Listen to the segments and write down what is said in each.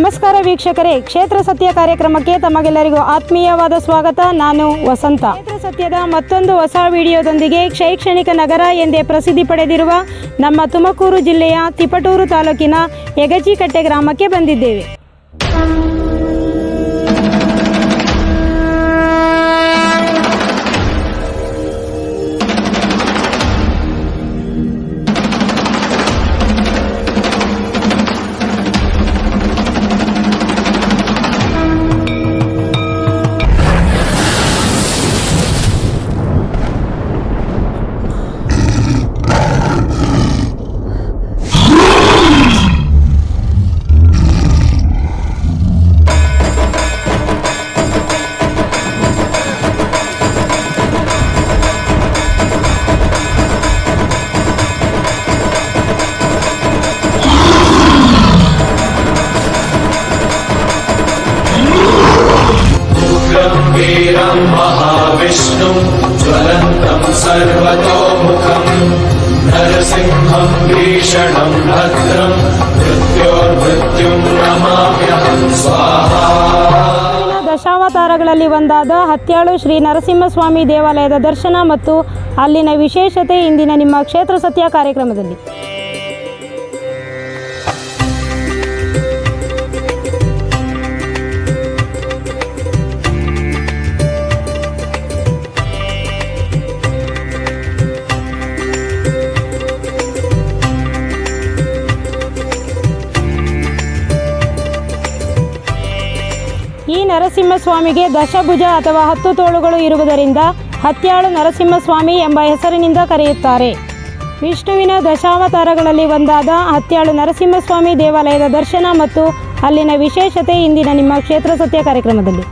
ನಮಸ್ಕಾರ ವೀಕ್ಷಕರೇ. ಕ್ಷೇತ್ರ ಸತ್ಯ ಕಾರ್ಯಕ್ರಮಕ್ಕೆ ತಮಗೆಲ್ಲರಿಗೂ ಆತ್ಮೀಯವಾದ ಸ್ವಾಗತ. ನಾನು ವಸಂತ. ಕ್ಷೇತ್ರ ಸತ್ಯದ ಮತ್ತೊಂದು ಹೊಸ ವಿಡಿಯೋದೊಂದಿಗೆ ಶೈಕ್ಷಣಿಕ ನಗರ ಎಂದೇ ಪ್ರಸಿದ್ಧಿ ಪಡೆದಿರುವ ನಮ್ಮ ತುಮಕೂರು ಜಿಲ್ಲೆಯ ತಿಪಟೂರು ತಾಲೂಕಿನ ಯಗಜಿಕಟ್ಟೆ ಗ್ರಾಮಕ್ಕೆ ಬಂದಿದ್ದೇವೆ. महाविष्णुं ज्वलन्तं सर्वतोमुखम् नरसिंहं भीषणं भद्रं मृत्योर्मृत्युं नमाम्यहं स्वाहा ದಶಾವತಾರಗಳಲ್ಲಿ ಒಂದಾದ ಹತ್ಯಾಳು ಶ್ರೀ ನರಸಿಂಹಸ್ವಾಮಿ ದೇವಾಲಯದ ದರ್ಶನ ಮತ್ತು ಅಲ್ಲಿನ ವಿಶೇಷತೆ ಇಂದಿನ ನಿಮ್ಮ ಕ್ಷೇತ್ರ ಸತ್ಯ ಕಾರ್ಯಕ್ರಮದಲ್ಲಿ ಈ ನರಸಿಂಹಸ್ವಾಮಿಗೆ ದಶಭುಜ ಅಥವಾ ಹತ್ತು ತೋಳುಗಳು ಇರುವುದರಿಂದ ಹತ್ಯಾಳು ನರಸಿಂಹಸ್ವಾಮಿ ಎಂಬ ಹೆಸರಿನಿಂದ ಕರೆಯುತ್ತಾರೆ. ವಿಷ್ಣುವಿನ ದಶಾವತಾರಗಳಲ್ಲಿ ಒಂದಾದ ಹತ್ಯಾಳು ನರಸಿಂಹಸ್ವಾಮಿ ದೇವಾಲಯದ ದರ್ಶನ ಮತ್ತು ಅಲ್ಲಿನ ವಿಶೇಷತೆ ಇಂದಿನ ನಿಮ್ಮ ಕ್ಷೇತ್ರ ಸತ್ಯ ಕಾರ್ಯಕ್ರಮದಲ್ಲಿ.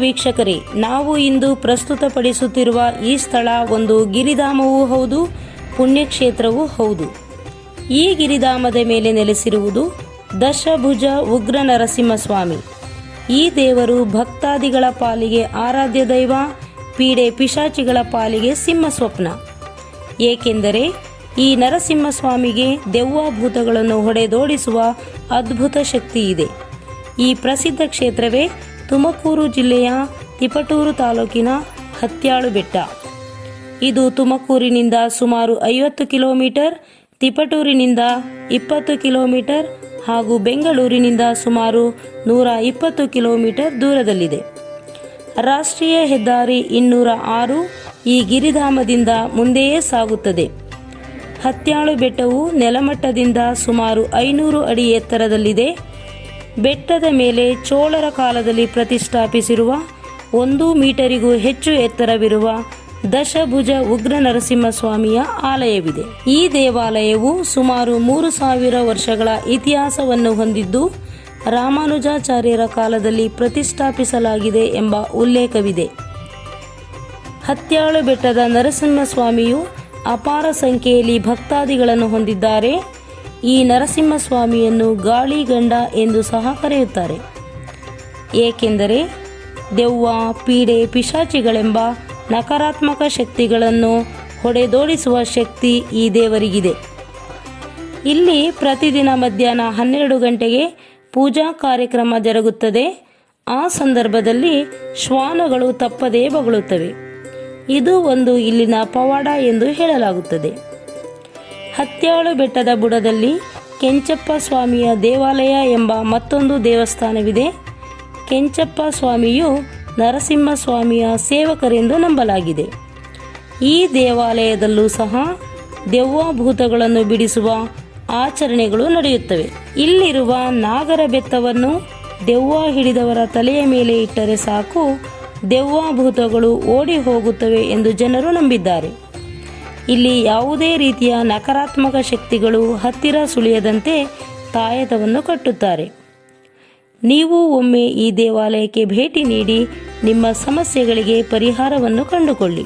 ವೀಕ್ಷಕರೇ, ನಾವು ಇಂದು ಪ್ರಸ್ತುತಪಡಿಸುತ್ತಿರುವ ಈ ಸ್ಥಳ ಒಂದು ಗಿರಿಧಾಮವೂ ಹೌದು, ಪುಣ್ಯಕ್ಷೇತ್ರವೂ ಹೌದು. ಈ ಗಿರಿಧಾಮದ ಮೇಲೆ ನೆಲೆಸಿರುವುದು ದಶಭುಜ ಉಗ್ರ ನರಸಿಂಹಸ್ವಾಮಿ ಈ ದೇವರು ಭಕ್ತಾದಿಗಳ ಪಾಲಿಗೆ ಆರಾಧ್ಯ ದೈವ, ಪೀಡೆ ಪಿಶಾಚಿಗಳ ಪಾಲಿಗೆ ಸಿಂಹ ಸ್ವಪ್ನ ಏಕೆಂದರೆ, ಈ ನರಸಿಂಹಸ್ವಾಮಿಗೆ ದೆವ್ವಭೂತಗಳನ್ನು ಹೊಡೆದೋಡಿಸುವ ಅದ್ಭುತ ಶಕ್ತಿ ಇದೆ ಈ ಪ್ರಸಿದ್ಧ ಕ್ಷೇತ್ರವೇ ತುಮಕೂರು ಜಿಲ್ಲೆಯ ತಿಪಟೂರು ತಾಲೂಕಿನ ಹತ್ಯಾಳು ಬೆಟ್ಟ. ಇದು ತುಮಕೂರಿನಿಂದ ಸುಮಾರು ಐವತ್ತು ಕಿಲೋಮೀಟರ್, ತಿಪಟೂರಿನಿಂದ ಇಪ್ಪತ್ತು ಕಿಲೋಮೀಟರ್ ಹಾಗೂ ಬೆಂಗಳೂರಿನಿಂದ ಸುಮಾರು ನೂರ ಇಪ್ಪತ್ತು ಕಿಲೋಮೀಟರ್ ದೂರದಲ್ಲಿದೆ. ರಾಷ್ಟ್ರೀಯ ಹೆದ್ದಾರಿ ಇನ್ನೂರ ಆರು ಈ ಗಿರಿಧಾಮದಿಂದ ಮುಂದೆಯೇ ಸಾಗುತ್ತದೆ. ಹತ್ಯಾಳು ಬೆಟ್ಟವು ನೆಲಮಟ್ಟದಿಂದ ಸುಮಾರು ಐನೂರು ಅಡಿ ಎತ್ತರದಲ್ಲಿದೆ. ಬೆಟ್ಟದ ಮೇಲೆ ಚೋಳರ ಕಾಲದಲ್ಲಿ ಪ್ರತಿಷ್ಠಾಪಿಸಿರುವ ಒಂದು ಮೀಟರಿಗೂ ಹೆಚ್ಚು ಎತ್ತರವಿರುವ ದಶಭುಜ ಉಗ್ರ ನರಸಿಂಹಸ್ವಾಮಿಯ ಆಲಯವಿದೆ. ಈ ದೇವಾಲಯವು ಸುಮಾರು ಮೂರು ಸಾವಿರ ವರ್ಷಗಳ ಇತಿಹಾಸವನ್ನು ಹೊಂದಿದ್ದು, ರಾಮಾನುಜಾಚಾರ್ಯರ ಕಾಲದಲ್ಲಿ ಪ್ರತಿಷ್ಠಾಪಿಸಲಾಗಿದೆ ಎಂಬ ಉಲ್ಲೇಖವಿದೆ. ಹತ್ಯಾಳು ಬೆಟ್ಟದ ನರಸಿಂಹಸ್ವಾಮಿಯು ಅಪಾರ ಸಂಖ್ಯೆಯಲ್ಲಿ ಭಕ್ತಾದಿಗಳನ್ನು ಹೊಂದಿದ್ದಾರೆ. ಈ ನರಸಿಂಹಸ್ವಾಮಿಯನ್ನು ಗಾಳಿಗಂಡ ಎಂದು ಸಹ ಕರೆಯುತ್ತಾರೆ. ಏಕೆಂದರೆ ದೆವ್ವ, ಪೀಡೆ, ಪಿಶಾಚಿಗಳೆಂಬ ನಕಾರಾತ್ಮಕ ಶಕ್ತಿಗಳನ್ನು ಹೊಡೆದೋಡಿಸುವ ಶಕ್ತಿ ಈ ದೇವರಿಗಿದೆ. ಇಲ್ಲಿ ಪ್ರತಿದಿನ ಮಧ್ಯಾಹ್ನ ಹನ್ನೆರಡು ಗಂಟೆಗೆ ಪೂಜಾ ಕಾರ್ಯಕ್ರಮ ಜರುಗುತ್ತದೆ. ಆ ಸಂದರ್ಭದಲ್ಲಿ ಶ್ವಾನಗಳು ತಪ್ಪದೇ ಬಗಳುತ್ತವೆ. ಇದು ಒಂದು ಇಲ್ಲಿನ ಪವಾಡ ಎಂದು ಹೇಳಲಾಗುತ್ತದೆ. ಹತ್ಯಾಳು ಬೆಟ್ಟದ ಬುಡದಲ್ಲಿ ಕೆಂಚಪ್ಪ ಸ್ವಾಮಿಯ ದೇವಾಲಯ ಎಂಬ ಮತ್ತೊಂದು ದೇವಸ್ಥಾನವಿದೆ. ಕೆಂಚಪ್ಪ ಸ್ವಾಮಿಯು ನರಸಿಂಹ ಸ್ವಾಮಿಯ ಸೇವಕರೆಂದು ನಂಬಲಾಗಿದೆ. ಈ ದೇವಾಲಯದಲ್ಲೂ ಸಹ ದೆವ್ವಭೂತಗಳನ್ನು ಬಿಡಿಸುವ ಆಚರಣೆಗಳು ನಡೆಯುತ್ತವೆ. ಇಲ್ಲಿರುವ ನಾಗರ ಬೆತ್ತವನ್ನು ದೆವ್ವ ಹಿಡಿದವರ ತಲೆಯ ಮೇಲೆ ಇಟ್ಟರೆ ಸಾಕು, ದೆವ್ವಭೂತಗಳು ಓಡಿ ಹೋಗುತ್ತವೆ ಎಂದು ಜನರು ನಂಬಿದ್ದಾರೆ. ಇಲ್ಲಿ ಯಾವುದೇ ರೀತಿಯ ನಕಾರಾತ್ಮಕ ಶಕ್ತಿಗಳು ಹತ್ತಿರ ಸುಳಿಯದಂತೆ ತಾಯತವನ್ನು ಕಟ್ಟುತ್ತಾರೆ. ನೀವು ಒಮ್ಮೆ ಈ ದೇವಾಲಯಕ್ಕೆ ಭೇಟಿ ನೀಡಿ ನಿಮ್ಮ ಸಮಸ್ಯೆಗಳಿಗೆ ಪರಿಹಾರವನ್ನು ಕಂಡುಕೊಳ್ಳಿ.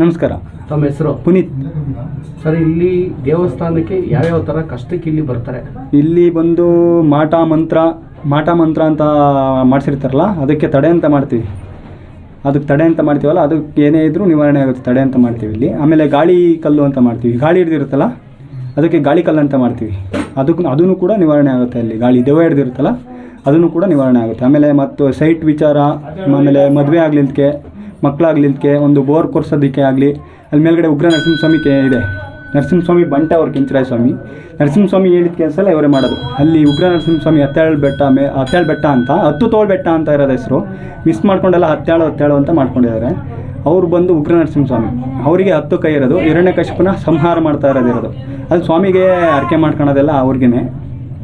ನಮಸ್ಕಾರ. ತಮ್ಮ ಹೆಸರು? ಪುನೀತ್. ಸರ್ ಇಲ್ಲಿ ದೇವಸ್ಥಾನಕ್ಕೆ ಯಾವ್ಯಾವ ಥರ ಕಷ್ಟಕ್ಕೆ ಇಲ್ಲಿ ಬರ್ತಾರೆ? ಇಲ್ಲಿ ಬಂದು ಮಾಟ ಮಂತ್ರ ಮಾಟ ಮಂತ್ರ ಅಂತ ಮಾಡಿಸಿರ್ತಾರಲ್ಲ ಅದಕ್ಕೆ ತಡೆ ಅಂತ ಮಾಡ್ತೀವಿ. ಅದಕ್ಕೆ ತಡೆ ಅಂತ ಮಾಡ್ತೀವಲ್ಲ ಅದಕ್ಕೆ ಏನೇ ಇದ್ರೂ ನಿವಾರಣೆ ಆಗುತ್ತೆ ತಡೆ ಅಂತ ಮಾಡ್ತೀವಿ ಇಲ್ಲಿ. ಆಮೇಲೆ ಗಾಳಿ ಕಲ್ಲು ಅಂತ ಮಾಡ್ತೀವಿ. ಗಾಳಿ ಹಿಡ್ದಿರುತ್ತಲ್ಲ ಅದಕ್ಕೆ ಗಾಳಿ ಕಲ್ಲು ಅಂತ ಮಾಡ್ತೀವಿ. ಅದಕ್ಕೂ ಅದೂ ಕೂಡ ನಿವಾರಣೆ ಆಗುತ್ತೆ ಅಲ್ಲಿ. ಗಾಳಿ ದೆವ್ವ ಹಿಡ್ದಿರುತ್ತಲ್ಲ ಅದನ್ನು ಕೂಡ ನಿವಾರಣೆ ಆಗುತ್ತೆ. ಆಮೇಲೆ ಮತ್ತು ಸೈಟ್ ವಿಚಾರ ಆಮೇಲೆ ಮದುವೆ ಆಗ್ಲಿಕ್ಕೆ ಮಕ್ಕಳಾಗ್ಲಿಕ್ಕೆ ಒಂದು ಬೋರ್ ಕೊರ್ಸೋದಕ್ಕೆ ಆಗಲಿ ಅಲ್ಲಿ ಮೇಲ್ಗಡೆ ಉಗ್ರ ನರಸಿಂಹಸ್ವಾಮಿ ಕೆ ಇದೆ. ನರಸಿಂಹಸ್ವಾಮಿ ಬಂಟ ಅವ್ರ ಕೆಂಚರಾಯ ಸ್ವಾಮಿ. ನರಸಿಂಹಸ್ವಾಮಿ ಹೇಳಿದ ಕೆಲಸ ಇವರೇ ಮಾಡೋದು. ಅಲ್ಲಿ ಉಗ್ರ ನರಸಿಂಹಸ್ವಾಮಿ ಹತ್ತಾಳು ಬೆಟ್ಟ ಮೇ ಹತ್ತಾಳು ಬೆಟ್ಟ ಅಂತ, ಹತ್ತು ತೋಳು ಬೆಟ್ಟ ಅಂತ ಇರೋದು ಹೆಸರು. ಮಿಸ್ ಮಾಡ್ಕೊಂಡೆಲ್ಲ ಹತ್ತಾಳು ಹತ್ತಾಳು ಅಂತ ಮಾಡ್ಕೊಂಡಿದ್ದಾರೆ. ಅವ್ರು ಬಂದು ಉಗ್ರ ನರಸಿಂಹಸ್ವಾಮಿ. ಅವರಿಗೆ ಹತ್ತು ಕೈ ಇರೋದು, ಎರಡನೇ ಕಶಪನ ಸಂಹಾರ ಮಾಡ್ತಾ ಇರೋದು ಇರೋದು. ಅದು ಸ್ವಾಮಿಗೆ ಅರ್ಕೆ ಮಾಡ್ಕೊಳೋದೆಲ್ಲ ಅವ್ರಿಗೇ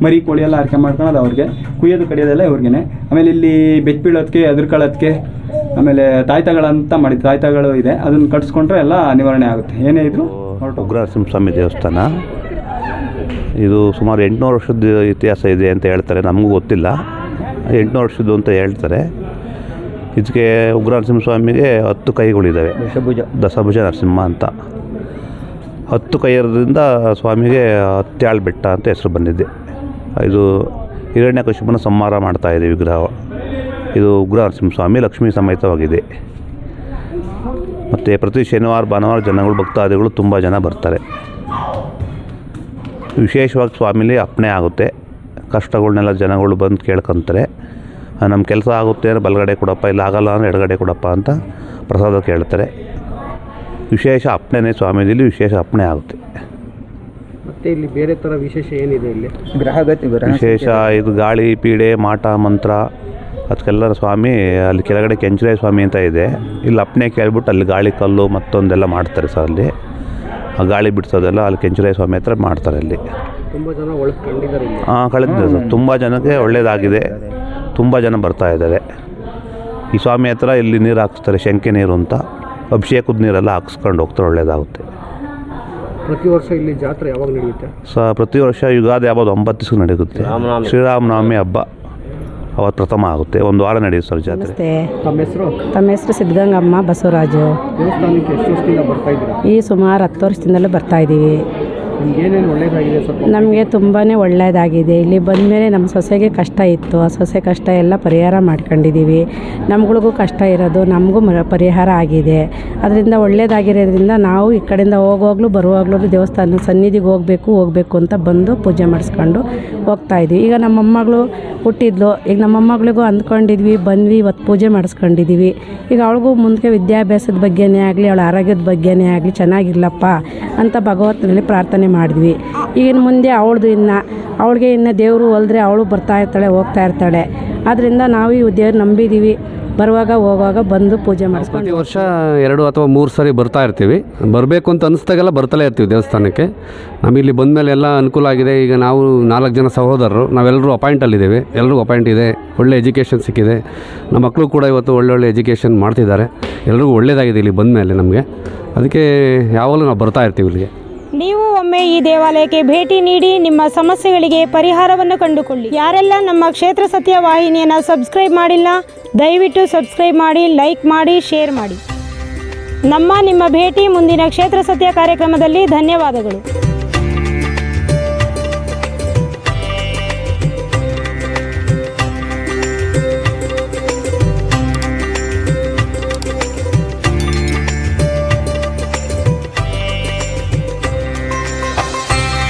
ಮರಿ ಕೋಳಿ ಎಲ್ಲ ಅರ್ಕೆ ಮಾಡ್ಕೊಳೋದು ಅವ್ರಿಗೆ. ಕುಯ್ಯೋದು, ಕಡಿಯೋದೆಲ್ಲ ಇವ್ರಿಗೇ ಆಮೇಲೆ ಇಲ್ಲಿ ಬೆಚ್ಚ ಬೀಳೋದಕ್ಕೆ ಎದುರ್ಕೊಳ್ಳೋದಕ್ಕೆ ಆಮೇಲೆ ತಾಯ್ತಗಳಂತ ಮಾಡಿ ತಾಯ್ತಗಳು ಇದೆ. ಅದನ್ನು ಕಟ್ಸ್ಕೊಂಡ್ರೆ ಎಲ್ಲ ನಿವಾರಣೆ ಆಗುತ್ತೆ. ಏನೇ ಇದ್ರು ಉಗ್ರಸಿಂ ಉಗ್ರ ನರಸಿಂಹಸ್ವಾಮಿ ದೇವಸ್ಥಾನ. ಇದು ಸುಮಾರು ಎಂಟುನೂರು ವರ್ಷದ ಇತಿಹಾಸ ಇದೆ ಅಂತ ಹೇಳ್ತಾರೆ. ನಮಗೂ ಗೊತ್ತಿಲ್ಲ. ಎಂಟುನೂರು ವರ್ಷದ್ದು ಅಂತ ಹೇಳ್ತಾರೆ. ಇದಕ್ಕೆ ಉಗ್ರ ನರಸಿಂಹಸ್ವಾಮಿಗೆ ಹತ್ತು ಕೈಗಳಿದ್ದಾವೆ. ದಶಭುಜ. ದಶಭುಜ ನರಸಿಂಹ ಅಂತ. ಹತ್ತು ಕೈ ಇರೋದ್ರಿಂದ ಸ್ವಾಮಿಗೆ ಹತ್ಯಾಳ್ ಬೆಟ್ಟ ಅಂತ ಹೆಸರು ಬಂದಿದೆ. ಇದು ಹಿರಣ್ಯ ಕಶಿಪನ ಸಂಹಾರ ಮಾಡ್ತಾಯಿದೆ ಇದೆ ವಿಗ್ರಹ. ಇದು ಉಗ್ರ ನರಸಿಂಹಸ್ವಾಮಿ ಲಕ್ಷ್ಮೀ ಸಮೇತವಾಗಿದೆ. ಮತ್ತು ಪ್ರತಿ ಶನಿವಾರ ಭಾನುವಾರ ಜನಗಳು ಭಕ್ತಾದಿಗಳು ತುಂಬ ಜನ ಬರ್ತಾರೆ. ವಿಶೇಷವಾಗಿ ಸ್ವಾಮಿಲಿ ಅಪ್ಪಣೆ ಆಗುತ್ತೆ. ಕಷ್ಟಗಳನ್ನೆಲ್ಲ ಜನಗಳು ಬಂದು ಕೇಳ್ಕೊಂತಾರೆ. ನಮ್ಮ ಕೆಲಸ ಆಗುತ್ತೆ ಅಂದರೆ ಬಲಗಡೆ ಕೊಡಪ್ಪ ಇಲ್ಲ ಆಗಲ್ಲ ಅಂದರೆ ಎಡಗಡೆ ಕೊಡಪ್ಪ ಅಂತ ಪ್ರಸಾದ ಕೇಳ್ತಾರೆ. ವಿಶೇಷ ಅಪ್ಪಣೆನೇ ಸ್ವಾಮೀಜಿಲಿ ವಿಶೇಷ ಅಪ್ಪಣೆ ಆಗುತ್ತೆ. ಮತ್ತೆ ಇಲ್ಲಿ ಬೇರೆ ಥರ ವಿಶೇಷ ಏನಿದೆ ಇಲ್ಲಿ? ಗ್ರಹಗತಿ ವಿಶೇಷ ಇದು ಗಾಳಿ ಪೀಡೆ ಮಾಟ ಮಂತ್ರ. ಅದಕ್ಕೆಲ್ಲ ಸ್ವಾಮಿ ಅಲ್ಲಿ ಕೆಳಗಡೆ ಕೆಂಚರಾಯ ಸ್ವಾಮಿ ಅಂತ ಇದೆ. ಇಲ್ಲಿ ಅಪ್ಪನೇ ಕೇಳ್ಬಿಟ್ಟು ಅಲ್ಲಿ ಗಾಳಿ ಕಲ್ಲು ಮತ್ತೊಂದೆಲ್ಲ ಮಾಡ್ತಾರೆ ಸರ್ ಅಲ್ಲಿ. ಆ ಗಾಳಿ ಬಿಡಿಸೋದೆಲ್ಲ ಅಲ್ಲಿ ಕೆಂಚರಾಯ ಸ್ವಾಮಿ ಹತ್ರ ಮಾಡ್ತಾರೆ ಅಲ್ಲಿ. ತುಂಬ ಜನ ಒಳಗೆ ಕಂಡಿದ್ದಾರೆ ಇಲ್ಲಿ. ಹಾಂ ಕಳೆದಿದೆ ಸರ್. ತುಂಬ ಜನಕ್ಕೆ ಒಳ್ಳೆಯದಾಗಿದೆ ತುಂಬ ಜನ ಬರ್ತಾ ಇದ್ದಾರೆ. ಈ ಸ್ವಾಮಿ ಹತ್ರ ಇಲ್ಲಿ ನೀರು ಹಾಕಿಸ್ತಾರೆ ಶಂಕೆ ನೀರು ಅಂತ. ಅಭಿಷೇಕದ ನೀರೆಲ್ಲ ಹಾಕ್ಸ್ಕೊಂಡು ಹೋಗ್ತಾರೆ ಒಳ್ಳೆಯದಾಗುತ್ತೆ ಪ್ರತಿ ವರ್ಷ ಇಲ್ಲಿ ಜಾತ್ರೆ ಯಾವಾಗ ನಡೆಯುತ್ತೆ? ಸ ಪ್ರತಿ ವರ್ಷ ಯುಗಾದಿ ಹಬ್ಬದ ಒಂಬತ್ತು ದಿವಸ ನಡೆಯುತ್ತೆ. ಶ್ರೀರಾಮನವಮಿ ಹಬ್ಬ. ಅವತ್ತು ಪ್ರಥಮ ಆಗುತ್ತೆ. ಒಂದು ವಾರ ನಡೆಯುತ್ತೆ ಸರ್ ಜಾತ್ರೆ. ನಮಸ್ತೆ. ತಮ್ಮ ಹೆಸರು? ತಮ್ಮ ಹೆಸರು ಸಿದ್ಧಗಂಗಮ್ಮ ಬಸವರಾಜು. ದೇವಸ್ಥಾನಕ್ಕೆ ಎಷ್ಟು ವರ್ಷದಿಂದ ಬರ್ತಾ ಇದ್ದೀರಾ? ಈ ಸುಮಾರು ಹತ್ತು ವರ್ಷದಿಂದಲೂ ಬರ್ತಾ ಇದ್ದೀವಿ. ನಿಮ್ಗೆ ತುಂಬಾ ಒಳ್ಳೆಯದಾಗಿದೆ ಇಲ್ಲಿ ಬಂದಮೇಲೆ ನಮ್ಮ ಸೊಸೆಗೆ ಕಷ್ಟ ಇತ್ತು. ಆ ಸೊಸೆ ಕಷ್ಟ ಎಲ್ಲ ಪರಿಹಾರ ಮಾಡ್ಕೊಂಡಿದ್ದೀವಿ ನಮ್ಗಳಿಗೂ ಕಷ್ಟ ಇರೋದು ನಮಗೂ ಮ ಪರಿಹಾರ ಆಗಿದೆ. ಅದರಿಂದ ಒಳ್ಳೆಯದಾಗಿರೋದ್ರಿಂದ ನಾವು ಈ ಕಡೆಯಿಂದ ಹೋಗುವಾಗಲೂ ಬರುವಾಗಲೂ ದೇವಸ್ಥಾನ ಸನ್ನಿಧಿಗೆ ಹೋಗಬೇಕು ಹೋಗಬೇಕು ಅಂತ ಬಂದು ಪೂಜೆ ಮಾಡಿಸ್ಕೊಂಡು ಹೋಗ್ತಾ ಇದ್ವಿ. ಈಗ ನಮ್ಮ ಮೊಮ್ಮಗಳು ಹುಟ್ಟಿದ್ಲು. ಈಗ ನಮ್ಮ ಮೊಮ್ಮಗಳಿಗೂ ಅಂದ್ಕೊಂಡಿದ್ವಿ ಬಂದ್ವಿ ಇವತ್ತು ಪೂಜೆ ಮಾಡಿಸ್ಕೊಂಡಿದ್ದೀವಿ ಈಗ ಅವಳಿಗೂ ಮುಂದೆ ವಿದ್ಯಾಭ್ಯಾಸದ ಬಗ್ಗೆನೇ ಆಗಲಿ ಅವಳ ಆರೋಗ್ಯದ ಬಗ್ಗೆನೇ ಆಗಲಿ ಚೆನ್ನಾಗಿರ್ಲಪ್ಪ ಅಂತ ಭಗವಂತನಲ್ಲಿ ಪ್ರಾರ್ಥನೆ ಮಾಡಿದ್ವಿ. ಈಗಿನ ಮುಂದೆ ಅವಳದು ಇನ್ನು, ಅವಳಿಗೆ ಇನ್ನು ದೇವರು ಹೊಲ್ದ್ರೆ ಅವಳು ಬರ್ತಾ ಇರ್ತಾಳೆ, ಹೋಗ್ತಾ ಇರ್ತಾಳೆ. ಆದ್ದರಿಂದ ನಾವು ಈ ದೇವ್ರು ನಂಬಿದ್ದೀವಿ ಬರುವಾಗ, ಹೋಗುವಾಗ ಬಂದು ಪೂಜೆ ಮಾಡಿಸ್ಕೊಂಡು ಪ್ರತಿ ವರ್ಷ ಎರಡು ಅಥವಾ ಮೂರು ಸಾರಿ ಬರ್ತಾ ಇರ್ತೀವಿ. ಬರಬೇಕು ಅಂತ ಅನಿಸ್ದಾಗೆಲ್ಲ ಬರ್ತಲೇ ಇರ್ತೀವಿ ದೇವಸ್ಥಾನಕ್ಕೆ. ನಮಗೆ ಬಂದ ಮೇಲೆ ಎಲ್ಲ ಅನುಕೂಲ ಆಗಿದೆ. ಈಗ ನಾವು ನಾಲ್ಕು ಜನ ಸಹೋದರರು, ನಾವೆಲ್ಲರೂ ಅಪಾಯಿಂಟಲ್ಲಿದ್ದೇವೆ ಎಲ್ರಿಗೂ ಅಪಾಯಿಂಟ್ ಇದೆ. ಒಳ್ಳೆ ಎಜುಕೇಷನ್ ಸಿಕ್ಕಿದೆ. ನಮ್ಮ ಮಕ್ಕಳು ಕೂಡ ಇವತ್ತು ಒಳ್ಳೊಳ್ಳೆ ಎಜುಕೇಷನ್ ಮಾಡ್ತಿದ್ದಾರೆ. ಎಲ್ರಿಗೂ ಒಳ್ಳೆಯದಾಗಿದೆ ಇಲ್ಲಿ ಬಂದ ಮೇಲೆ ನಮಗೆ. ಅದಕ್ಕೆ ಯಾವಾಗಲೂ ನಾವು ಬರ್ತಾ ಇರ್ತೀವಿ ಇಲ್ಲಿಗೆ. ನೀವು ಒಮ್ಮೆ ಈ ದೇವಾಲಯಕ್ಕೆ ಭೇಟಿ ನೀಡಿ ನಿಮ್ಮ ಸಮಸ್ಯೆಗಳಿಗೆ ಪರಿಹಾರವನ್ನು ಕಂಡುಕೊಳ್ಳಿ. ಯಾರೆಲ್ಲ ನಮ್ಮ ಕ್ಷೇತ್ರ ಸತ್ಯ ವಾಹಿನಿಯನ್ನು ಸಬ್ಸ್ಕ್ರೈಬ್ ಮಾಡಿಲ್ಲ, ದಯವಿಟ್ಟು ಸಬ್ಸ್ಕ್ರೈಬ್ ಮಾಡಿ, ಲೈಕ್ ಮಾಡಿ, ಶೇರ್ ಮಾಡಿ. ನಮ್ಮ ನಿಮ್ಮ ಭೇಟಿ ಮುಂದಿನ ಕ್ಷೇತ್ರ ಸತ್ಯ ಕಾರ್ಯಕ್ರಮದಲ್ಲಿ ಧನ್ಯವಾದಗಳು.